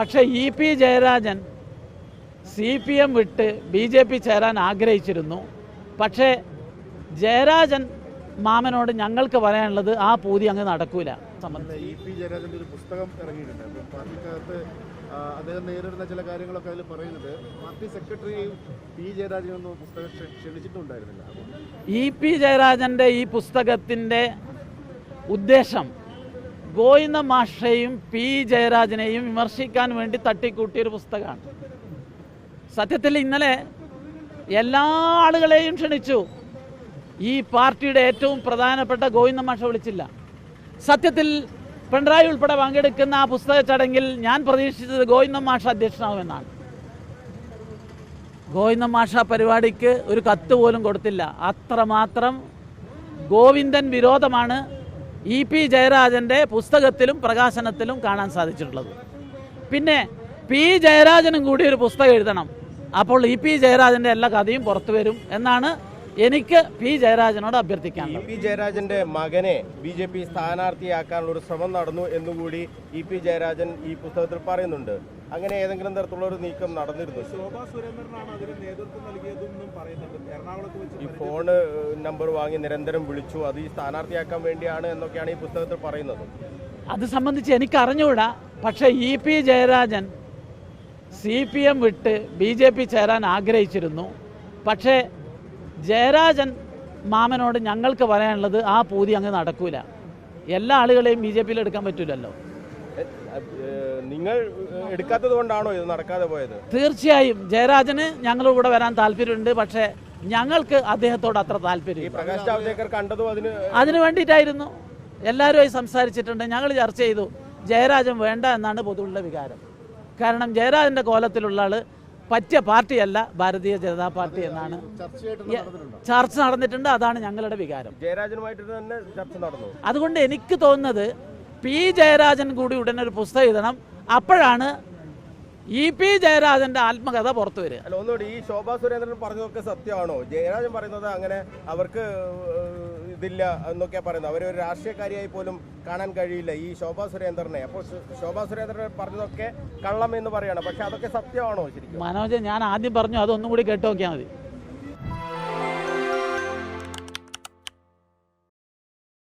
പക്ഷേ E P Jayarajan C P M വിട്ട് B J P ചേരാൻ ആഗ്രഹിച്ചിരുന്നു. പക്ഷേ ജയരാജൻ മാമനോട് ഞങ്ങൾക്ക് പറയാനുള്ളത് ആ പൂതി അങ്ങ് നടക്കൂല. ഇ പി ജയരാജന്റെ ഒരു പുസ്തകം ഇറങ്ങിയിട്ടുണ്ട്. അപ്പം പാർട്ടിക്കകത്ത് അദ്ദേഹം നേരിടുന്ന ചില കാര്യങ്ങളൊക്കെ അതിൽ പറയുന്നത് പാർട്ടി സെക്രട്ടറിയും പി ജയരാജനൊന്നും പുസ്തകം ക്ഷ- ക്ഷണിച്ചിട്ടുണ്ടായിരുന്നില്ല. ഇ പി ജയരാജന്റെ ഈ പുസ്തകത്തിന്റെ ഉദ്ദേശം ഗോവിന്ദ മാഷയും പി. ജയരാജനെയും വിമർശിക്കാൻ വേണ്ടി തട്ടിക്കൂട്ടിയൊരു പുസ്തകമാണ്. സത്യത്തിൽ ഇന്നലെ എല്ലാ ആളുകളെയും ക്ഷണിച്ചു. ഈ പാർട്ടിയുടെ ഏറ്റവും പ്രധാനപ്പെട്ട ഗോവിന്ദ മാഷ വിളിച്ചില്ല. സത്യത്തിൽ പിണറായി ഉൾപ്പെടെ പങ്കെടുക്കുന്ന ആ പുസ്തക ചടങ്ങിൽ ഞാൻ പ്രതീക്ഷിച്ചത് ഗോവിന്ദ മാഷ അധ്യക്ഷനാവുമെന്നാണ് ഗോവിന്ദ മാഷ പരിപാടിക്ക് ഒരു കത്ത് പോലും കൊടുത്തില്ല. അത്രമാത്രം ഗോവിന്ദൻ വിരോധമാണ് ഇ പി ജയരാജന്റെ പുസ്തകത്തിലും പ്രകാശനത്തിലും കാണാൻ സാധിച്ചിട്ടുള്ളത്. പിന്നെ പി ജയരാജനും കൂടി ഒരു പുസ്തകം എഴുതണം. അപ്പോൾ ഇ പി ജയരാജന്റെ എല്ലാ കഥയും പുറത്തു വരും എന്നാണ് എനിക്ക് പി ജയരാജനോട് അഭ്യർത്ഥിക്കാൻ പി ജയരാജന്റെ മകനെ ബി ജെ പി സ്ഥാനാർത്ഥിയാക്കാനുള്ള ഒരു ശ്രമം നടന്നു എന്നുകൂടി ഇ പി ജയരാജൻ ഈ പുസ്തകത്തിൽ പറയുന്നുണ്ട്. അങ്ങനെ ഏതെങ്കിലും തരത്തിലുള്ള ഒരു നീക്കം നടന്നിരുന്നു. ശോഭാ സുരേന്ദ്രനാണ് അതിന് നേതൃത്വം നൽകിയതെന്നും പറയുന്നുണ്ട്. എറണാകുളത്ത് വെച്ച് ഈ ഫോണ് നമ്പർ വാങ്ങി നിരന്തരം വിളിച്ചു. അത് ഈ സ്ഥാനാർത്ഥിയാക്കാൻ വേണ്ടിയാണ് എന്നൊക്കെയാണ് ഈ പുസ്തകത്തിൽ പറയുന്നത്. അത് സംബന്ധിച്ച് എനിക്ക് അറിഞ്ഞുകൂടാ പക്ഷേ E P Jayarajan C P M വിട്ട് ബി ജെ പി ചേരാൻ ആഗ്രഹിച്ചിരുന്നു. പക്ഷേ ജയരാജൻ മാമനോട് ഞങ്ങൾക്ക് പറയാനുള്ളത് ആ പൂതി അങ്ങ് നടക്കൂല. എല്ലാ ആളുകളെയും ബി ജെ പിയിൽ എടുക്കാൻ പറ്റൂലല്ലോ. നിങ്ങൾ എടുക്കാത്തത് കൊണ്ടാണോ ഇത് നടക്കാതെ പോയത്? തീർച്ചയായും ജയരാജന് ഞങ്ങളുടെ കൂടെ വരാൻ താല്പര്യമുണ്ട് പക്ഷേ ഞങ്ങൾക്ക് അദ്ദേഹത്തോട് അത്ര താല്പര്യം പ്രകാശ് ജാവ്ദേക്കർ കണ്ടതും അതിന് അതിനു വേണ്ടിയിട്ടായിരുന്നു. എല്ലാവരുമായി സംസാരിച്ചിട്ടുണ്ട്. ഞങ്ങൾ ചർച്ച ചെയ്തു ജയരാജൻ വേണ്ട എന്നാണ് പൊതുവുള്ള വികാരം. കാരണം ജയരാജന്റെ കോലത്തിലുള്ള ആൾ പറ്റിയ പാർട്ടിയല്ല ഭാരതീയ ജനതാ പാർട്ടി എന്നാണ്. ചർച്ച നടന്നിട്ടുണ്ട്. അതാണ് ഞങ്ങളുടെ വികാരം. ജയരാജനുമായിട്ട് തന്നെ ചർച്ച നടന്നു. അതുകൊണ്ട് എനിക്ക് തോന്നുന്നത് പി ജയരാജൻ കൂടി ഉടനെ ഒരു പുസ്തകം എഴുതണം. അപ്പോഴാണ് ഇ പി ജയരാജന്റെ ആത്മകഥ പുറത്തു വരിക. അല്ല ഒന്നുകൂടി ഈ ശോഭാ സുരേന്ദ്രൻ പറഞ്ഞതൊക്കെ സത്യമാണോ? ജയരാജൻ പറയുന്നത് അങ്ങനെ അവർക്ക് ഇതില്ല എന്നൊക്കെ പറയുന്നത്. ഒരു രാഷ്ട്രീയക്കാരിയായി പോലും കാണാൻ കഴിയില്ല ഈ ശോഭാ സുരേന്ദ്രനെ. അപ്പോൾ ശോഭാ സുരേന്ദ്രൻ പറഞ്ഞതൊക്കെ കള്ളം എന്ന് പറയുകയാണ് പക്ഷെ അതൊക്കെ സത്യമാണോ ശരിക്കും? മനോജ് ഞാൻ ആദ്യം പറഞ്ഞു അതൊന്നും കൂടി കേട്ട് നോക്കിയാൽ മതി.